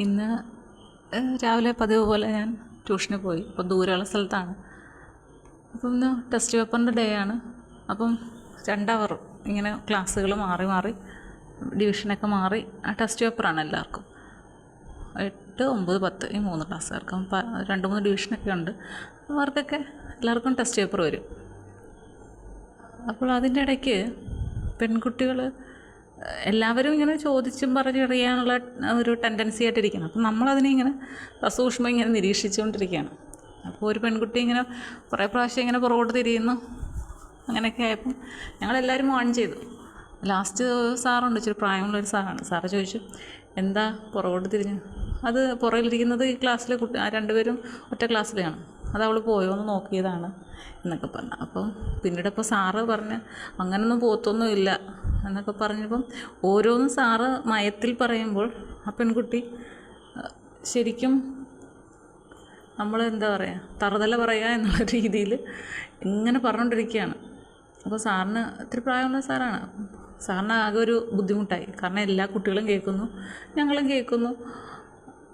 ഇന്ന് രാവിലെ പതിവ് പോലെ ഞാൻ ട്യൂഷന് പോയി. അപ്പോൾ ദൂരെയുള്ള സ്ഥലത്താണ്. അപ്പം ഇന്ന് ടെസ്റ്റ് പേപ്പറിന്റെ ഡേ ആണ്. അപ്പം രണ്ടവർ ഇങ്ങനെ ക്ലാസ്സുകൾ മാറി മാറി ഡിവിഷനൊക്കെ മാറി. ആ ടെസ്റ്റ് പേപ്പറാണ് എല്ലാവർക്കും. എട്ട് ഒമ്പത് പത്ത് ഈ മൂന്ന് ക്ലാസ്സുകാർക്കും. രണ്ട് മൂന്ന് ഡിവിഷനൊക്കെ ഉണ്ട്. അവർക്കൊക്കെ എല്ലാവർക്കും ടെസ്റ്റ് പേപ്പർ വരും. അപ്പോൾ അതിന്റെ ഇടയ്ക്ക് പെൺകുട്ടികൾ എല്ലാവരും ഇങ്ങനെ ചോദിച്ചും പറഞ്ഞറിയാനുള്ള ഒരു ടെൻഡൻസി ആയിട്ടിരിക്കണം അപ്പം നമ്മളതിനെ ഇങ്ങനെ സസൂക്ഷ്മം ഇങ്ങനെ നിരീക്ഷിച്ചുകൊണ്ടിരിക്കുകയാണ്. അപ്പോൾ ഒരു പെൺകുട്ടി ഇങ്ങനെ കുറേ പ്രാവശ്യം ഇങ്ങനെ പുറകോട്ട് തിരിയുന്നു. അങ്ങനെയൊക്കെ ആയപ്പം ഞങ്ങളെല്ലാവരും വാൺ ചെയ്തു. ലാസ്റ്റ് സാറുണ്ട് ഇച്ചിരി പ്രായമുള്ളൊരു സാറാണ്. സാറ് ചോദിച്ചു എന്താ പുറകോട്ട് തിരിഞ്ഞു? അത് പുറകിലിരിക്കുന്നത് ഈ ക്ലാസ്സിലെ കുട്ടി രണ്ടുപേരും ഒറ്റ ക്ലാസ്സിലെയാണ് അത് അവൾ പോയോ എന്ന് നോക്കിയതാണ് എന്നൊക്കെ പറഞ്ഞു. അപ്പം പിന്നീട് ഇപ്പോൾ സാറ് പറഞ്ഞ് അങ്ങനൊന്നും പോത്തൊന്നും ഇല്ല എന്നൊക്കെ പറഞ്ഞപ്പം ഓരോന്നും സാറ് മയത്തിൽ പറയുമ്പോൾ ആ പെൺകുട്ടി ശരിക്കും നമ്മൾ എന്താ പറയുക തറുതല പറയുക എന്നുള്ള രീതിയിൽ ഇങ്ങനെ പറഞ്ഞുകൊണ്ടിരിക്കുകയാണ് അപ്പോൾ സാറിന് ഇത്തിരി പ്രായമുള്ള സാറാണ്. സാറിന് ആകെ ഒരു ബുദ്ധിമുട്ടായി. കാരണം എല്ലാ കുട്ടികളും കേൾക്കുന്നു ഞങ്ങളും കേൾക്കുന്നു.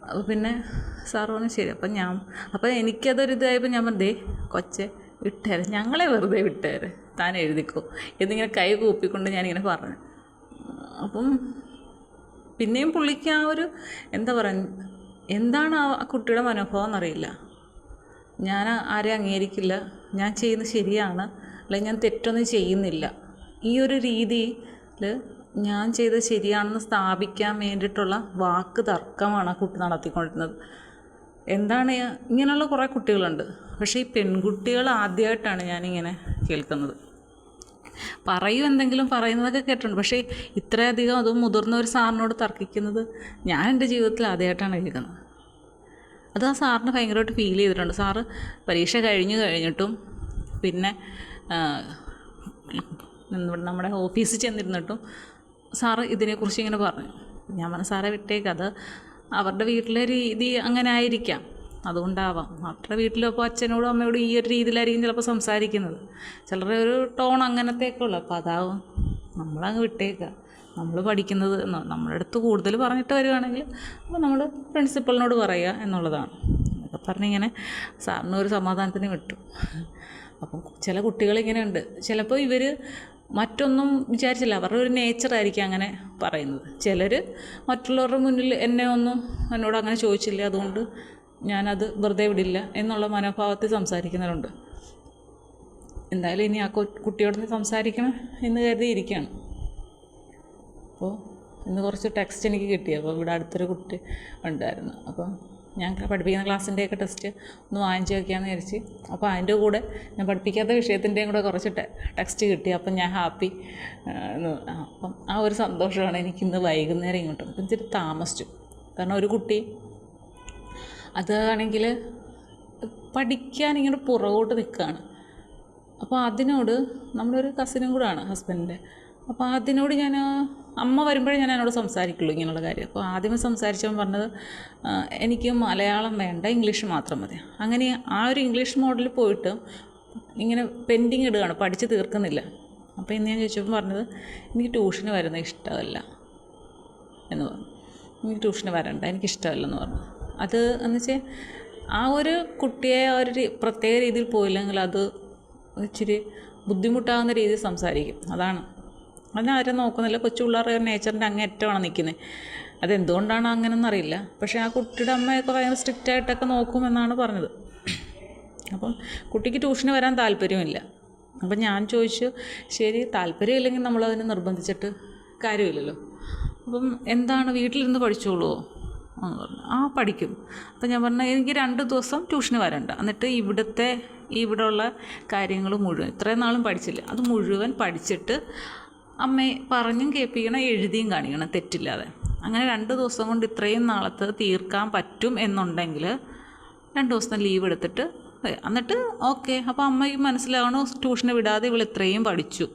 അപ്പോൾ പിന്നെ സാറ് പറഞ്ഞു ശരി അപ്പം ഞാൻ അപ്പം എനിക്കതൊരു ഇതായപ്പോൾ ഞാൻ പറഞ്ഞു ദേ കൊച്ചെ വിട്ടേരെ ഞങ്ങളെ വെറുതെ വിട്ടേരെ താൻ എഴുതിക്കോ. എന്നിങ്ങനെ കൈ കൂപ്പിക്കൊണ്ട് ഞാനിങ്ങനെ പറഞ്ഞു. അപ്പം പിന്നെയും പുള്ളിക്ക് ആ ഒരു എന്താ പറയുക എന്താണ് ആ കുട്ടിയുടെ മനോഭാവം എന്നറിയില്ല. ഞാൻ ആരെയും അംഗീകരിക്കില്ല. ഞാൻ ചെയ്യുന്നത് ശരിയാണ്. അല്ലെങ്കിൽ ഞാൻ തെറ്റൊന്നും ചെയ്യുന്നില്ല. ഈ ഒരു രീതിയിൽ ഞാൻ ചെയ്തത് ശരിയാണെന്ന് സ്ഥാപിക്കാൻ വേണ്ടിയിട്ടുള്ള വാക്ക് തർക്കമാണ് ആ കുട്ടി നടത്തിക്കൊണ്ടിരുന്നത്. എന്താണ് ഇങ്ങനെയുള്ള കുറേ കുട്ടികളുണ്ട്. പക്ഷേ ഈ പെൺകുട്ടികൾ ആദ്യമായിട്ടാണ് ഞാനിങ്ങനെ കേൾക്കുന്നത്. പറയൂ എന്തെങ്കിലും പറയുന്നതൊക്കെ കേട്ടിട്ടുണ്ട്. പക്ഷേ ഇത്രയധികം അതും മുതിർന്ന ഒരു സാറിനോട് തർക്കിക്കുന്നത് ഞാൻ എന്റെ ജീവിതത്തിൽ ആദ്യമായിട്ടാണ് കേൾക്കുന്നത്. അത് ആ സാറിന് ഭയങ്കരമായിട്ട് ഫീൽ ചെയ്തിട്ടുണ്ട്. സാറ് പരീക്ഷ കഴിഞ്ഞു കഴിഞ്ഞിട്ടും പിന്നെ നമ്മുടെ ഓഫീസിൽ ചെന്നിരുന്നിട്ടും സാറ് ഇതിനെക്കുറിച്ച് ഇങ്ങനെ പറഞ്ഞു. ഞാൻ പറഞ്ഞു സാറെ അത് അവരുടെ വീട്ടിലെ രീതി അങ്ങനെ ആയിരിക്കാം. അതുകൊണ്ടാവാം. അവരുടെ വീട്ടിലും അപ്പോൾ അച്ഛനോടും അമ്മയോടും ഈ ഒരു രീതിയിലായിരിക്കും ചിലപ്പോൾ സംസാരിക്കുന്നത്. ചിലരുടെ ഒരു ടോൺ അങ്ങനത്തെയൊക്കെ ഉള്ളു. അപ്പോൾ അതാവും. നമ്മളങ്ങ് വിട്ടേക്കുക നമ്മൾ പഠിക്കുന്നത് നമ്മുടെ അടുത്ത് കൂടുതൽ പറഞ്ഞിട്ട് വരുവാണെങ്കിൽ അപ്പോൾ നമ്മൾ പ്രിൻസിപ്പളിനോട് പറയുക എന്നുള്ളതാണ്. എന്നൊക്കെ പറഞ്ഞിങ്ങനെ സാറിന് ഒരു സമാധാനത്തിന് വിട്ടു. അപ്പം ചില കുട്ടികളിങ്ങനെയുണ്ട്. ചിലപ്പോൾ ഇവർ മറ്റൊന്നും വിചാരിച്ചില്ല. അവരുടെ ഒരു നേച്ചറായിരിക്കും അങ്ങനെ പറയുന്നത്. ചിലർ മറ്റുള്ളവരുടെ മുന്നിൽ എന്നെ ഒന്നും എന്നോട് അങ്ങനെ ചോദിച്ചില്ല. അതുകൊണ്ട് ഞാനത് വെറുതെ വിടില്ല എന്നുള്ള മനോഭാവത്തിൽ സംസാരിക്കുന്നവരുണ്ട്. എന്തായാലും ഇനി ആ കുട്ടിയോട് സംസാരിക്കണം എന്ന് കരുതിയിരിക്കുകയാണ്. അപ്പോൾ ഇന്ന് കുറച്ച് ടെക്സ്റ്റ് എനിക്ക് കിട്ടി. അപ്പോൾ ഇവിടെ അടുത്തൊരു കുട്ടി ഉണ്ടായിരുന്നു. അപ്പം ഞാൻ പഠിപ്പിക്കുന്ന ക്ലാസ്സിന്റെയൊക്കെ ടെസ്റ്റ് ഒന്ന് വാങ്ങിച്ച് വയ്ക്കാമെന്ന് വിചാരിച്ച്. അപ്പോൾ അതിന്റെ കൂടെ ഞാൻ പഠിപ്പിക്കാത്ത വിഷയത്തിന്റെയും കൂടെ കുറച്ച് ടെക്സ്റ്റ് കിട്ടി. അപ്പം ഞാൻ ഹാപ്പി അപ്പം ആ ഒരു സന്തോഷമാണ് എനിക്ക് ഇന്ന് വൈകുന്നേരം ഇങ്ങോട്ട്. അപ്പം ഇച്ചിരി താമസിച്ചു. കാരണം ഒരു കുട്ടി അതാണെങ്കിൽ പഠിക്കാൻ ഇങ്ങോട്ട് പുറകോട്ട് നിൽക്കുകയാണ്. അപ്പോൾ അതിനോട് നമ്മുടെ ഒരു കസിനും കൂടെയാണ് ഹസ്ബൻഡിന്റെ അപ്പോൾ അതിനോട് ഞാൻ അമ്മ വരുമ്പോഴേ ഞാൻ എന്നോട് സംസാരിക്കുള്ളൂ ഇങ്ങനെയുള്ള കാര്യം. അപ്പോൾ ആദ്യമേ സംസാരിച്ചവൻ പറഞ്ഞത് എനിക്ക് മലയാളം വേണ്ട ഇംഗ്ലീഷ് മാത്രം മതി. അങ്ങനെ ആ ഒരു ഇംഗ്ലീഷ് മോഡലിൽ പോയിട്ട് ഇങ്ങനെ പെൻഡിങ് ഇടുകയാണ് പഠിച്ച് തീർക്കുന്നില്ല. അപ്പോൾ ഇന്ന് ഞാൻ ചോദിച്ചപ്പോൾ പറഞ്ഞത് എനിക്ക് ട്യൂഷന് വരുന്ന ഇഷ്ടമല്ല. എന്ന് പറഞ്ഞു. എനിക്ക് ട്യൂഷന് വരണ്ട എനിക്കിഷ്ടമല്ലെന്ന് പറഞ്ഞു. അത് എന്ന് വെച്ചാൽ ആ ഒരു കുട്ടിയെ ആ ഒരു പ്രത്യേക രീതിയിൽ പോയില്ലെങ്കിൽ അത് ഇച്ചിരി ബുദ്ധിമുട്ടാകുന്ന രീതിയിൽ സംസാരിക്കും. അതാണ് അതിനെ ആരും നോക്കുന്നില്ല. കൊച്ചു പിള്ളേർ നേച്ചറിന്റെ നേച്ചറിന്റെ അങ്ങേറ്റമാണ് നിൽക്കുന്നത് അതെന്തുകൊണ്ടാണ് അങ്ങനെയൊന്നും അറിയില്ല. പക്ഷേ ആ കുട്ടിയുടെ അമ്മയൊക്കെ ഭയങ്കര സ്ട്രിക്റ്റ് ആയിട്ടൊക്കെ നോക്കുമെന്നാണ് പറഞ്ഞത്. അപ്പം കുട്ടിക്ക് ട്യൂഷന് വരാൻ താല്പര്യമില്ല. അപ്പം ഞാൻ ചോദിച്ചു ശരി താല്പര്യമില്ലെങ്കിൽ നമ്മളതിനെ നിർബന്ധിച്ചിട്ട് കാര്യമില്ലല്ലോ. അപ്പം എന്താണ് വീട്ടിലിരുന്ന് പഠിച്ചോളൂ എന്ന് പറഞ്ഞു. ആ പഠിക്കും. അപ്പം ഞാൻ പറഞ്ഞു എനിക്ക് രണ്ട് ദിവസം ട്യൂഷന് വരണ്ട. എന്നിട്ട് ഇവിടുത്തെ ഇവിടെയുള്ള കാര്യങ്ങൾ മുഴുവൻ ഇത്രയും നാളും പഠിച്ചില്ല. അത് മുഴുവൻ പഠിച്ചിട്ട് അമ്മയെ പറഞ്ഞും കേൾപ്പിക്കണം എഴുതിയും കാണിക്കണം തെറ്റില്ലാതെ. അങ്ങനെ രണ്ട് ദിവസം കൊണ്ട് ഇത്രയും നാളത്ത് തീർക്കാൻ പറ്റും എന്നുണ്ടെങ്കിൽ രണ്ട് ദിവസം ലീവ് എടുത്തിട്ട് എന്നിട്ട് ഓക്കെ അപ്പോൾ അമ്മയ്ക്ക് മനസ്സിലാവണോ ട്യൂഷന് വിടാതെ ഇവൾ ഇത്രയും പഠിച്ചു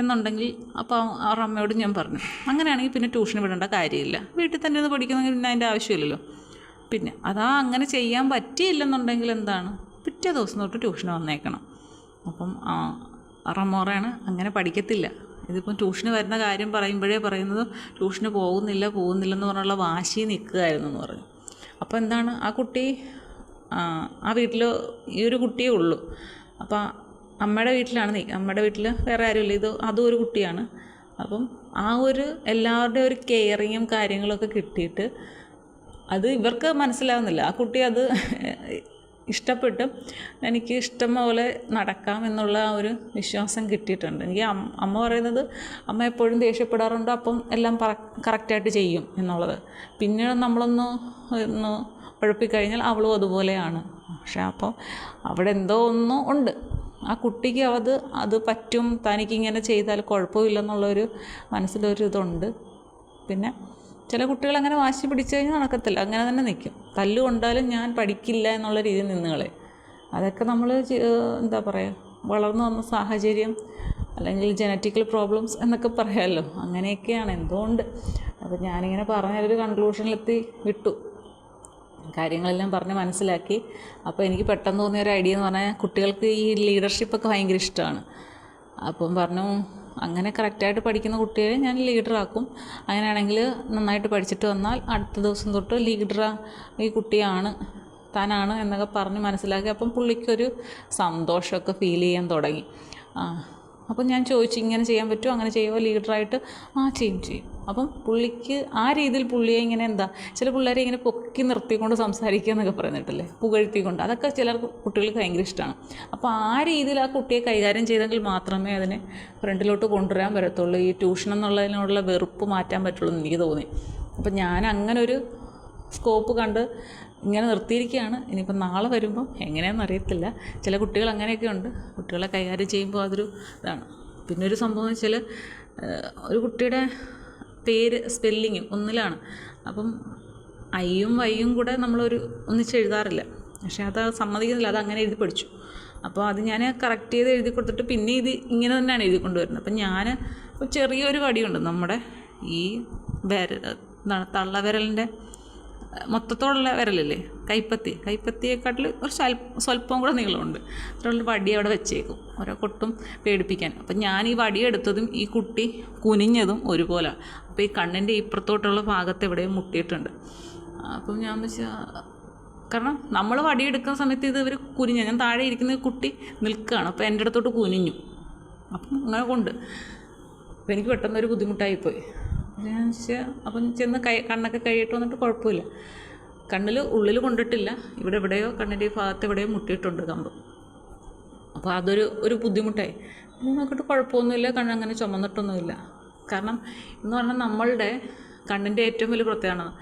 എന്നുണ്ടെങ്കിൽ അപ്പോൾ അവരുടെ അമ്മയോട് ഞാൻ പറഞ്ഞു. അങ്ങനെയാണെങ്കിൽ പിന്നെ ട്യൂഷൻ വിടേണ്ട കാര്യമില്ല. വീട്ടിൽ തന്നെ ഒന്ന് പഠിക്കുന്നെങ്കിൽ പിന്നെ അതിന്റെ ആവശ്യമില്ലല്ലോ. പിന്നെ അതാ അങ്ങനെ ചെയ്യാൻ പറ്റിയില്ലെന്നുണ്ടെങ്കിൽ എന്താണ്? പിറ്റേ ദിവസം തൊട്ട് ട്യൂഷന് വന്നേക്കണം. അപ്പം റമോറയാണ് അങ്ങനെ പഠിക്കത്തില്ല. ഇതിപ്പം ട്യൂഷന് വരുന്ന കാര്യം പറയുമ്പോഴേ പറയുന്നത് ട്യൂഷന് പോകുന്നില്ല പോകുന്നില്ലെന്ന് പറഞ്ഞുള്ള വാശി നിൽക്കുകയായിരുന്നു എന്ന് പറഞ്ഞു. അപ്പോൾ എന്താണ്? ആ കുട്ടി ആ, വീട്ടിൽ ഈ ഒരു കുട്ടിയേ ഉള്ളൂ. അപ്പോൾ അമ്മയുടെ വീട്ടിലാണ് നീ അമ്മയുടെ വീട്ടിൽ വേറെ ആരുമില്ല. ഇത് അതും ഒരു കുട്ടിയാണ്. അപ്പം ആ ഒരു എല്ലാവരുടെയും ഒരു കെയറിങ്ങും കാര്യങ്ങളൊക്കെ കിട്ടിയിട്ട് അത് ഇവർക്ക് മനസ്സിലാവുന്നില്ല. ആ കുട്ടി അത് ഇഷ്ടപ്പെട്ട്. എനിക്ക് ഇഷ്ടം പോലെ നടക്കാം എന്നുള്ള ആ ഒരു വിശ്വാസം കിട്ടിയിട്ടുണ്ട്. എനിക്ക് അമ്മ പറയുന്നത് അമ്മ എപ്പോഴും ദേഷ്യപ്പെടാറുണ്ട്? അപ്പം എല്ലാം പറ കറക്റ്റായിട്ട് ചെയ്യും എന്നുള്ളത്. പിന്നീട് നമ്മളൊന്ന് ഒന്ന് ഉഴപ്പിക്കഴിഞ്ഞാൽ അവളും അതുപോലെയാണ്. പക്ഷേ അപ്പോൾ അവിടെ എന്തോ ഒന്നും ഉണ്ട്. ആ കുട്ടിക്ക് അത് അത് പറ്റും. തനിക്കിങ്ങനെ ചെയ്താൽ കുഴപ്പമില്ലെന്നുള്ളൊരു മനസ്സിലൊരു ഇതുണ്ട് പിന്നെ ചില കുട്ടികൾ അങ്ങനെ വാശി പിടിച്ചു കഴിഞ്ഞാൽ നടക്കത്തില്ല. അങ്ങനെ തന്നെ നിൽക്കും തല്ലു കൊണ്ടാലും ഞാൻ പഠിക്കില്ല എന്നുള്ള രീതിയിൽ നിന്നുകളെ അതൊക്കെ നമ്മൾ എന്താ പറയുക വളർന്നു വന്ന സാഹചര്യം അല്ലെങ്കിൽ ജനറ്റിക്കൽ പ്രോബ്ലംസ് എന്നൊക്കെ പറയാമല്ലോ അങ്ങനെയൊക്കെയാണ് എന്തുകൊണ്ട്. അപ്പോൾ ഞാനിങ്ങനെ പറഞ്ഞൊരു കൺക്ലൂഷനിലെത്തി വിട്ടു. കാര്യങ്ങളെല്ലാം പറഞ്ഞ് മനസ്സിലാക്കി. അപ്പോൾ എനിക്ക് പെട്ടെന്ന് തോന്നിയ ഒരു ഐഡിയ എന്ന് പറഞ്ഞാൽ കുട്ടികൾക്ക് ഈ ലീഡർഷിപ്പൊക്കെ ഭയങ്കര ഇഷ്ടമാണ് അപ്പം പറഞ്ഞു അങ്ങനെ കറക്റ്റായിട്ട് പഠിക്കുന്ന കുട്ടികളെ ഞാൻ ലീഡറാക്കും അങ്ങനെയാണെങ്കിൽ നന്നായിട്ട് പഠിച്ചിട്ട് വന്നാൽ അടുത്ത ദിവസം തൊട്ട് ലീഡർ ഈ കുട്ടിയാണ് താനാണ് എന്നൊക്കെ പറഞ്ഞ് മനസ്സിലാക്കി അപ്പം പുള്ളിക്കൊരു സന്തോഷമൊക്കെ ഫീൽ ചെയ്യാൻ തുടങ്ങി. അപ്പം ഞാൻ ചോദിച്ചു ഇങ്ങനെ ചെയ്യാൻ പറ്റുമോ? അങ്ങനെ ചെയ്യുമോ? ലീഡറായിട്ട് ആ ചെയ്യും ചെയ്യും. അപ്പം പുള്ളിക്ക് ആ രീതിയിൽ പുള്ളിയെ ഇങ്ങനെ എന്താ ചില പിള്ളേരെ ഇങ്ങനെ പൊക്കി നിർത്തിക്കൊണ്ട് സംസാരിക്കുക എന്നൊക്കെ പറയുന്നിട്ടല്ലേ പുകഴ്ത്തിക്കൊണ്ട്. അതൊക്കെ ചില കുട്ടികൾക്ക് ഭയങ്കര ഇഷ്ടമാണ് അപ്പോൾ ആ രീതിയിൽ ആ കുട്ടിയെ കൈകാര്യം ചെയ്തെങ്കിൽ മാത്രമേ അതിനെ ഫ്രണ്ടിലോട്ട് കൊണ്ടുവരാൻ പറ്റത്തുള്ളൂ. ഈ ട്യൂഷൻ എന്നുള്ളതിനോടുള്ള വെറുപ്പ് മാറ്റാൻ പറ്റുള്ളൂ എന്ന് എനിക്ക് തോന്നി. അപ്പം ഞാൻ അങ്ങനൊരു സ്കോപ്പ് കണ്ട് ഇങ്ങനെ നിർത്തിയിരിക്കുകയാണ്. ഇനിയിപ്പം നാളെ വരുമ്പം എങ്ങനെയാണെന്ന് അറിയത്തില്ല. ചില കുട്ടികൾ അങ്ങനെയൊക്കെ ഉണ്ട്. കുട്ടികളെ കൈകാര്യം ചെയ്യുമ്പോൾ അതൊരു ഇതാണ്. പിന്നെ ഒരു സംഭവം എന്ന് വെച്ചാൽ ഒരു കുട്ടിയുടെ പേര് സ്പെല്ലിങ് ഒന്നിലാണ്. അപ്പം ഐയും വൈയും കൂടെ നമ്മളൊരു ഒന്നിച്ച് എഴുതാറില്ല. പക്ഷെ അത് സമ്മതിക്കുന്നില്ല. അത് അങ്ങനെ എഴുതി പഠിച്ചു. അപ്പോൾ അത് ഞാൻ കറക്റ്റ് ചെയ്ത് എഴുതി കൊടുത്തിട്ട് പിന്നെ ഇത് ഇങ്ങനെ തന്നെയാണ് എഴുതി കൊണ്ടുവരുന്നത്. അപ്പം ഞാൻ ചെറിയൊരു വടിയുണ്ട് നമ്മുടെ ഈ വിരൽ എന്താണ് തള്ളവിരലിന്റെ മൊത്തത്തോടുള്ള വിരലില്ലേ? കൈപ്പത്തി. കൈപ്പത്തിയെക്കാട്ടിൽ ഒരു സ്വൽ സ്വല്പം കൂടെ നീളമുണ്ട്. അത്രയുള്ള വടി അവിടെ വെച്ചേക്കും. ഓരോ കൊട്ടും പേടിപ്പിക്കാൻ. അപ്പം ഞാൻ ഈ വടി എടുത്തതും ഈ കുട്ടി കുനിഞ്ഞതും ഒരുപോലെ. അപ്പോൾ ഈ കണ്ണിന്റെ ഇപ്പുറത്തോട്ടുള്ള ഭാഗത്ത് എവിടെയും മുട്ടിയിട്ടുണ്ട്. അപ്പം ഞാൻ വെച്ചാൽ കാരണം നമ്മൾ വടിയെടുക്കുന്ന സമയത്ത് ഇത് ഇവർ കുനിഞ്ഞ. ഞാൻ താഴെ ഇരിക്കുന്ന കുട്ടി നിൽക്കുകയാണ്. അപ്പോൾ എന്റെ അടുത്തോട്ട് കുനിഞ്ഞു. അപ്പം അങ്ങനെ കൊണ്ട്. അപ്പോൾ എനിക്ക് പെട്ടെന്നൊരു ബുദ്ധിമുട്ടായിപ്പോയി. ഞാൻ അപ്പം ചെന്ന് കൈ കണ്ണൊക്കെ കഴിയിട്ട് വന്നിട്ട് കുഴപ്പമില്ല. കണ്ണിൽ ഉള്ളിൽ കൊണ്ടിട്ടില്ല. ഇവിടെ എവിടെയോ കണ്ണിന്റെ ഈ ഭാഗത്ത് എവിടെയോ മുട്ടിയിട്ടുണ്ട് കമ്പ്. അപ്പോൾ അതൊരു ഒരു ബുദ്ധിമുട്ടായി. നോക്കിയിട്ട് കുഴപ്പമൊന്നുമില്ല. കണ്ണങ്ങനെ ചുമന്നിട്ടൊന്നുമില്ല. കാരണം എന്ന് പറഞ്ഞാൽ നമ്മളുടെ കണ്ണിന്റെ ഏറ്റവും വലിയ പ്രത്യേകത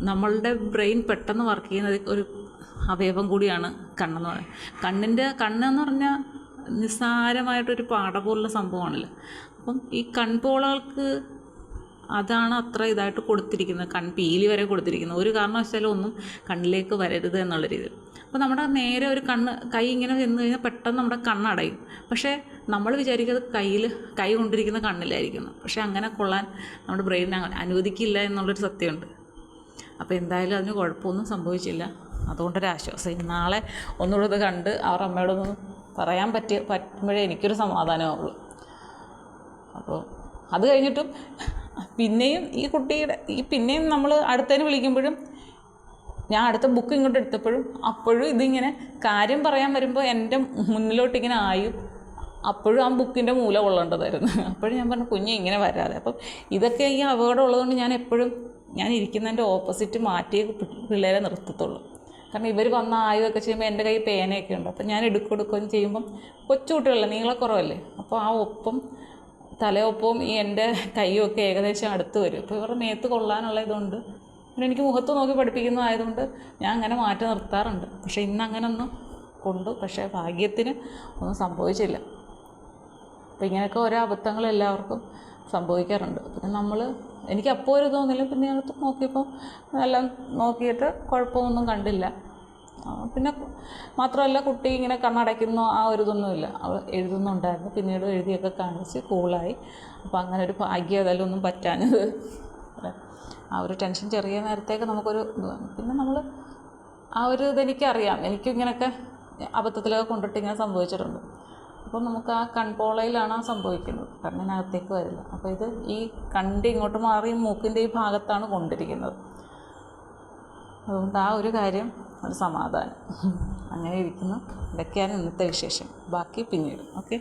നമ്മളുടെ ബ്രെയിൻ പെട്ടെന്ന് വർക്ക് ചെയ്യുന്നത് ഒരു അവയവം കൂടിയാണ് കണ്ണെന്ന് പറയുന്നത്. കണ്ണിന്റെ കണ്ണെന്ന് പറഞ്ഞാൽ നിസ്സാരമായിട്ടൊരു പാട പോലുള്ള സംഭവമാണല്ലോ. അപ്പം ഈ കൺപോളകൾക്ക് അതാണ് അത്ര ഇതായിട്ട് കൊടുത്തിരിക്കുന്നത്. കൺപീലി വരെ കൊടുത്തിരിക്കുന്നത്. ഒരു കാരണവശാലും ഒന്നും കണ്ണിലേക്ക് വരരുത് എന്നുള്ള രീതിയിൽ. അപ്പോൾ നമ്മുടെ നേരെ ഒരു കണ്ണ് കൈ ഇങ്ങനെ ചെന്ന് കഴിഞ്ഞാൽ പെട്ടെന്ന് നമ്മുടെ കണ്ണടയും പക്ഷേ നമ്മൾ വിചാരിക്കുന്നത് കയ്യിൽ കൈ കൊണ്ടിരിക്കുന്ന കണ്ണിലായിരിക്കുന്നു. പക്ഷേ അങ്ങനെ കൊള്ളാൻ നമ്മുടെ ബ്രെയിൻ അനുവദിക്കില്ല എന്നുള്ളൊരു സത്യമുണ്ട്. അപ്പോൾ എന്തായാലും അതിന് കുഴപ്പമൊന്നും സംഭവിച്ചില്ല. അതുകൊണ്ടൊരു ആശ്വാസം നാളെ ഒന്നുകൂടെ ഇത് കണ്ട് അവർ അമ്മയോടൊന്ന് പറയാൻ പറ്റിയ പറ്റുമ്പോഴേ എനിക്കൊരു സമാധാനമാവുള്ളൂ. അപ്പോൾ അത് കഴിഞ്ഞിട്ടും പിന്നെയും ഈ കുട്ടിയുടെ ഈ പിന്നെയും നമ്മൾ അടുത്തതിന് വിളിക്കുമ്പോഴും ഞാൻ അടുത്ത ബുക്ക് ഇങ്ങോട്ട് എടുത്തപ്പോഴും അപ്പോഴും ഇതിങ്ങനെ കാര്യം പറയാൻ വരുമ്പോൾ എന്റെ മുന്നിലോട്ട് ഇങ്ങനെ ആയും. അപ്പോഴും ആ ബുക്കിന്റെ മൂല കൊള്ളേണ്ടതായിരുന്നു. അപ്പോഴും ഞാൻ പറഞ്ഞു കുഞ്ഞ് ഇങ്ങനെ വരാതെ. അപ്പം ഇതൊക്കെ ഈ അപകടം ഉള്ളതുകൊണ്ട് ഞാൻ എപ്പോഴും ഞാൻ ഇരിക്കുന്നതിന്റെ ഓപ്പോസിറ്റ് മാറ്റിയേ പി- പിള്ളേരെ നിർത്തത്തുള്ളൂ. കാരണം ഇവർ വന്ന ആയുമൊക്കെ ചെയ്യുമ്പോൾ എന്റെ കയ്യിൽ പേനയൊക്കെ ഉണ്ട്. അപ്പം ഞാൻ എടുക്കുകയും ചെയ്യുമ്പം കൊച്ചു കുട്ടികളല്ലേ നീളക്കുറവല്ലേ? അപ്പോൾ ആ ഒപ്പം തലയൊപ്പവും ഈ എന്റെ കൈയും ഒക്കെ ഏകദേശം അടുത്ത് വരും. അപ്പോൾ ഇവരുടെ മേത്ത് കൊള്ളാനുള്ള ഇതുണ്ട്. പിന്നെ എനിക്ക് മുഖത്ത് നോക്കി പഠിപ്പിക്കുന്നതായതുകൊണ്ട് ഞാൻ അങ്ങനെ മാറ്റി നിർത്താറുണ്ട്. പക്ഷേ ഇന്ന് അങ്ങനെ ഒന്നും കൊണ്ടു. പക്ഷേ ഭാഗ്യത്തിന് ഒന്നും സംഭവിച്ചില്ല. അപ്പോൾ ഇങ്ങനെയൊക്കെ ഓരോ അബദ്ധങ്ങൾ എല്ലാവർക്കും സംഭവിക്കാറുണ്ട്. പിന്നെ നമ്മൾ എനിക്ക് അപ്പോൾ ഒരു തോന്നില്ല പിന്നെ അടുത്ത് നോക്കിയപ്പോൾ എല്ലാം നോക്കിയിട്ട് കുഴപ്പമൊന്നും കണ്ടില്ല. പിന്നെ മാത്രമല്ല കുട്ടി ഇങ്ങനെ കണ്ണടയ്ക്കുന്നു ആ ഒരു ഇതൊന്നുമില്ല അവൾ എഴുതുന്നുണ്ടായിരുന്നു. പിന്നീട് എഴുതിയൊക്കെ കാണിച്ച് കൂളായി. അപ്പോൾ അങ്ങനെ ഒരു ഭാഗ്യം അതെല്ലാം ഒന്നും പറ്റാഞ്ഞത്. ആ ഒരു ടെൻഷൻ ചെറിയ നേരത്തേക്ക് നമുക്കൊരു ഇതാണ് പിന്നെ നമ്മൾ ആ ഒരു ഇതെനിക്കറിയാം എനിക്കും ഇങ്ങനെയൊക്കെ അബദ്ധത്തിലൊക്കെ കൊണ്ടിട്ട് ഇങ്ങനെ സംഭവിച്ചിട്ടുണ്ട്. അപ്പം നമുക്ക് ആ കൺപോളയിലാണ് സംഭവിക്കുന്നത്. കണ്ണിനകത്തേക്ക് വരില്ല. അപ്പോൾ ഇത് ഈ കണ്ടി ഇങ്ങോട്ട് മാറി മൂക്കിന്റെ ഈ ഭാഗത്താണ് കൊണ്ടിരിക്കുന്നത്. അതുകൊണ്ട് ആ ഒരു കാര്യം ഒരു സമാധാനം. അങ്ങനെ ഇരിക്കുന്നു. ഇതൊക്കെയാണ് ഇന്നത്തെ വിശേഷം. ബാക്കി പിന്നീട്. ഓക്കെ?